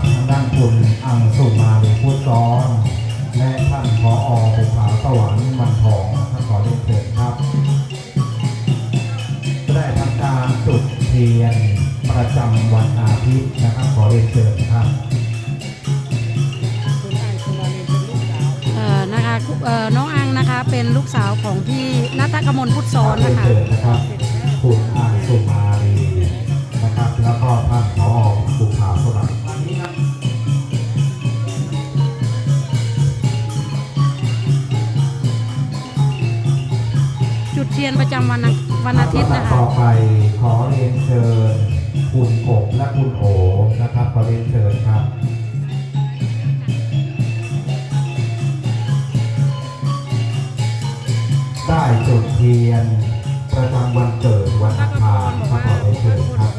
เชิญนะครับทางด้านคุณอังสุมาลีพุทธซ้อนและท่านผออภูผาสวรรค์วันทองท่านขอเรียนเชิญครับ ได้ทำการจุดเทียนประจำวันอาทิตย์นะครับขอเรียนเชิญครับเอ่อนะคะเอ่อน้องอังนะคะเป็นลูกสาวของพี่นัทกมลพุทธซ้อนเรียนะคะ เชิญนะครับ คุณอังสุมาลีนะครับ แล้วก็ท่านผอ เรียนประจำวันอาวันอาทิตย์นะคะต่อไปขอเรียนเชิญคุณกบและคุณโอนะครับขอเรียนเชิญครับได้จุดเทียนประจำวันเกิดวันป้าอังคารบอกขอเรียนเชิญครับ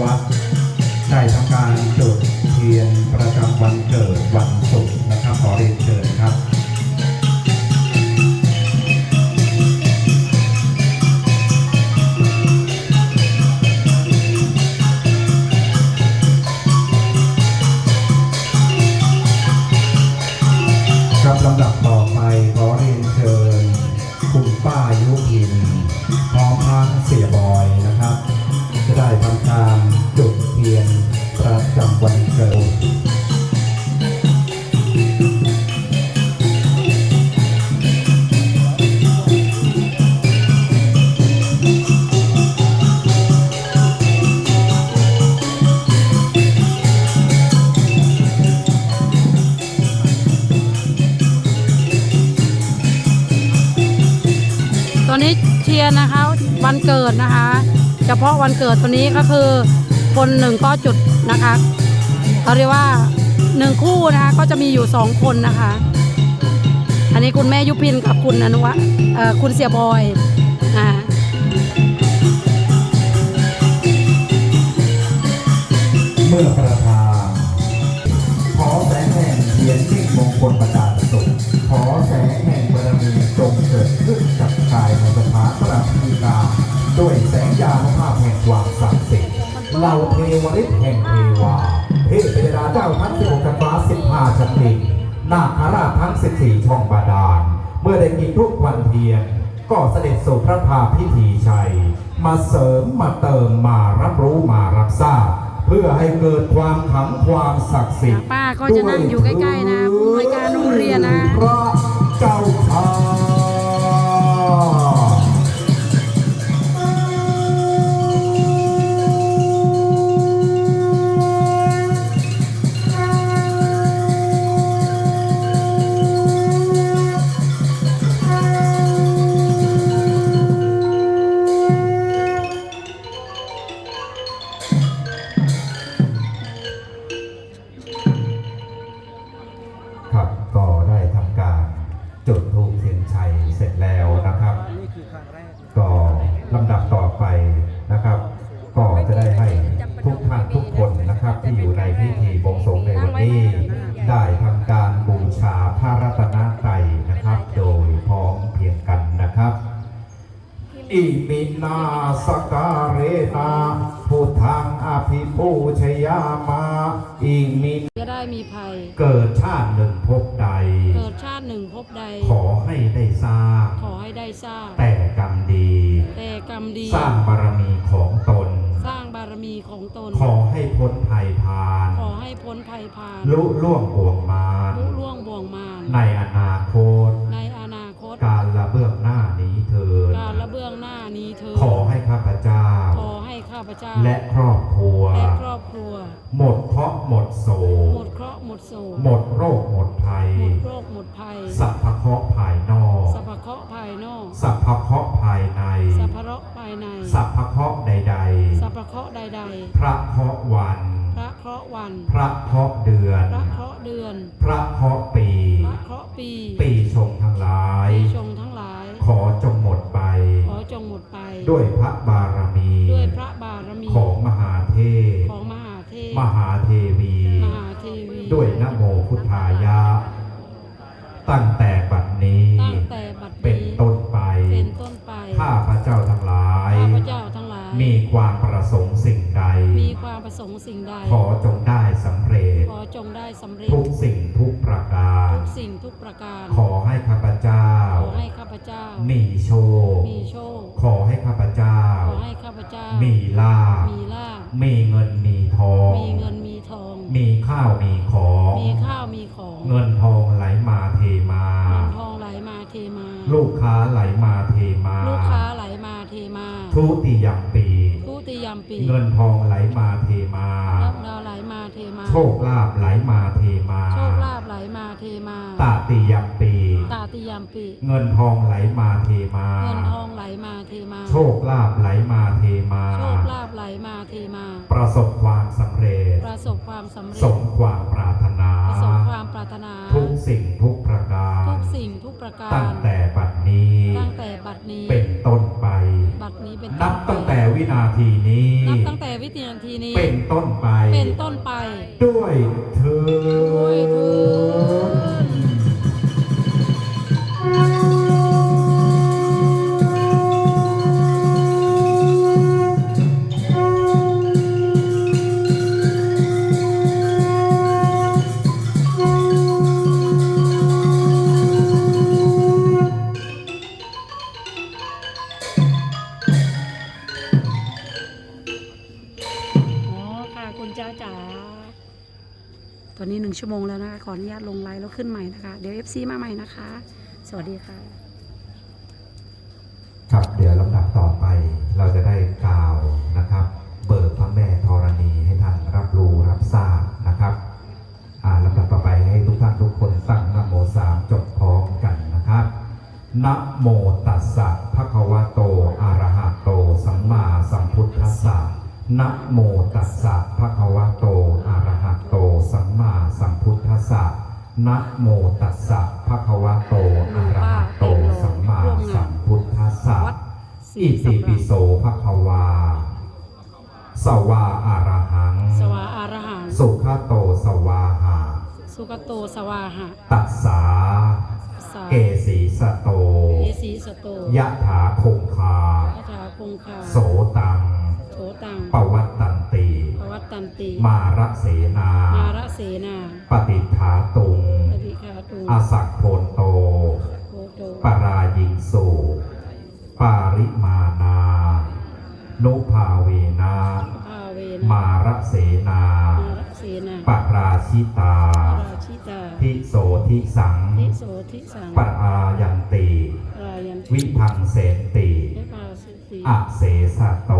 วัฒน์ได้ทำการจุดเทียนประจำวันเกิดวันศุกร์นะครับขอเรียนเชิญครับครับลำดับต่อไปขอเรียนเชิญ คุณป้ายุพินพร้อมทั้งเสียบอย วันเกิดนะคะ เฉพาะวันเกิดตัวนี้ก็คือคนหนึ่งก็จุดนะคะเขาเรียกว่าหนึ่งคู่นะคะก็จะมีอยู่สองคนนะคะ อันนี้คุณแม่ยุพินกับคุณอนุวะคุณเสียบอยอ่าเมื่อประธานขอแสงแห่งเทียนมิ่งมงคลประดาลสุขขอแสงแห่งบารมีจงเกิดขึ้นกับกายในสถานประพิกา ด้วยแสงยานุภาพแห่งความศักดิ์สิทธิ์เหล่าเทวฤทธิ์แห่งเทวาเทพเทวดาเจ้าทั้งสิบหกฟ้าสิบห้าชั้นดินนาคราชทั้งสิบสี่ช่องบาดาล เมื่อได้กินทุกวันเทียนก็เสด็จสู่พระพาพิธีชัย มาเสริมมาเติมมารับรู้มารับทราบเพื่อให้เกิดความขังความศักดิ์สิทธิ์ป้าก็จะนั่งอยู่ใกล้ๆนะผู้อำนวยการโรงเรียนนะพระเจ้าชาครั หนึ่งพบใด ขอให้ได้สร้าง ขอให้ได้สร้าง แต่กรรมดี แต่กรรมดี สร้างบารมีของตน สร้างบารมีของตน ขอให้พ้นภัยพาน ขอให้พ้นภัยพานลุล่วงบ่วงมารลุล่วงบ่วงมารในอนาคต ในอนาคต การละเบื้องหน้านี้เถิดการละเบื้องหน้านี้เธอขอให้ข้าพเจ้า ขอให้ข้าพเจ้า และครอบครัวและครอบ ครัว หมดเคราะห์หมดโศหมกดเคราะห์หมดโศกหมดโรคหมดภัย หมดโรคหมดภัย สัพพะเคราะห์ภายนอก สัพพะเคราะห์ภายนอก สัพพะเคราะห์ภายใน สัพพะเคราะห์ภายใน สัพพะเคราะห์ใด สัพพะเคราะห์ใดๆ พระเคราะห์วัน ๆ พระเคราะห์วัน พระเคราะห์เดือน พระเคราะห์เดือน พระเคราะห์ปี พระเคราะห์ปีปีชงทั้งหลาย ปีชงทั้งหลาย ขอจงหมดไป ขอจงหมดไป ด้วยพระบาร ข้าพระเจ้าทั้งหลาย ข้าพเจ้าทั้งหลาย มีความประสงค์สิ่งใด มีความประสงค์สิ่งใด ขอจงได้สำเร็จ ขอจงได้สำเร็จ ทุกสิ่งทุกประการ ทุกสิ่งทุกประการ ขอให้ข้าพเจ้า ขอให้ข้าพเจ้า มีโชค มีโชค ขอให้ข้าพเจ้า ขอให้ข้าพเจ้า มีลาภมีลาภมีเงินมีทอง มีเงินมีทอง มีข้าวมีของ มีข้าวมีของ เงิน เงินทองไหลมาเทมา รับดาวไหลมาเทมา โชคลาภไหลมาเท เงินทองไหลมาเทมา เงินทองไหลมาเทมา โชคลาภไหลมาเทมา โชคลาภไหลมาเทมา ประสบความสำเร็จ ประสบความสำเร็จ สมความปรารถนาประสบความปรารถนา ทุกสิ่งทุกประการ ทุกสิ่งทุกประการ ตั้งแต่บัดนี้ ตั้งแต่บัดนี้ เป็นต้นไป บัดนี้เป็นนับไปตั้งแต่วินาทีนี้ นับตั้งแต่วินาทีนี้ เป็นต้นไป เป็นต้นไป ด้วยเธ ออนุญาตลงไลน์แล้วขึ้นใหม่นะคะ เดี๋ยว FC มาใหม่นะคะ สวัสดีค่ะ ครับเดี๋ยวลำดับต่อไป เราจะได้กล่าวนะครับ เบิกพระแม่ธรณีให้ท่านรับรู้รับทราบนะครับอาลำดับต่อไปให้ทุกท่านทุกคนตั้งนโมสามจบพร้อมกันนะครับนะโมตัสสะภะคะวะโตอะระหะโต สัมมาสัมพุทธัสสะนะโมตัสสะภะคะวะโตอะระหะโต สัมมาสัมพุทธัสสะ นะโมตัสสะภะคะวะโตอะระหะโตสัมมาสัมพุทธัสสะวัดศรีอิสัติมปิราชโสภะคะวา สวาอารหัง สวาอารหัง สุขโตสวาหา สุกโตสวาหะ ตัสสาสาเกสีสโตเอสีสโต ยะถาคงคายะถาคงคา โสตังโถตัง ปวัตตัน ติปวัตตันติ มาระเสนา มาระเสนา ปฏิฐาตุง ปฏิคาตุงอาศักโพนโตโคโต ปรายิงสูปาริมานา นุภาเวนาภาเวมานะระเสนามาระเสนา ปราชิตาราชิตาทิโสทิสังทิโสทิสังปอายันติรายันติ วิพังเสนติเทพาสิติอะเสสะโต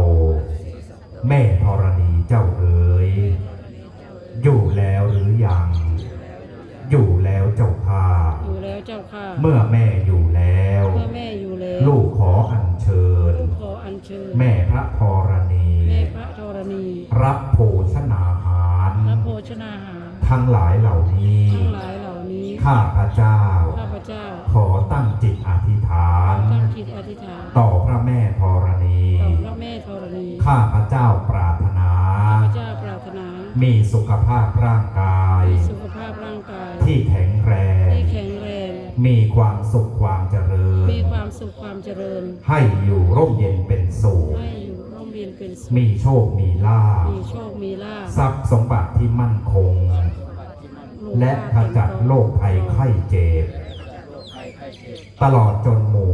แม่ธรณีเจ้าเอ๋ยอยู่แล้วหรือยัง อยู่แล้วเจ้าค่ะอยู่แล้วเจ้าค่ะ เมื่อแม่อยู่แล้ว เมื่อแม่อยู่แล้ว ลูกขออัญเชิญ ลูกขออัญเชิญ แม่พระธรณีแม่พระธรณี รับโภชนาหารพระโภชนาหาร ทั้งหลายเหล่า มีสุขภาพร่างกายมีสุขภาพร่างกาย ที่แข็งแรง ที่แข็งแรง มีความสุขความเจริญ มีความสุขความเจริญ ให้อยู่ร่มเย็นเป็นสุขให้อยู่ร่มเย็นเป็นสุขมีโชคมีลาภมีโชคมีลาภทรัพย์สมบัติที่มั่นคง และขจัดโรคภัยไข้เจ็บ ตลอดจนหมู่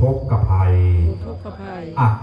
ทกภัยอุทกภัยอัคคีภัยอ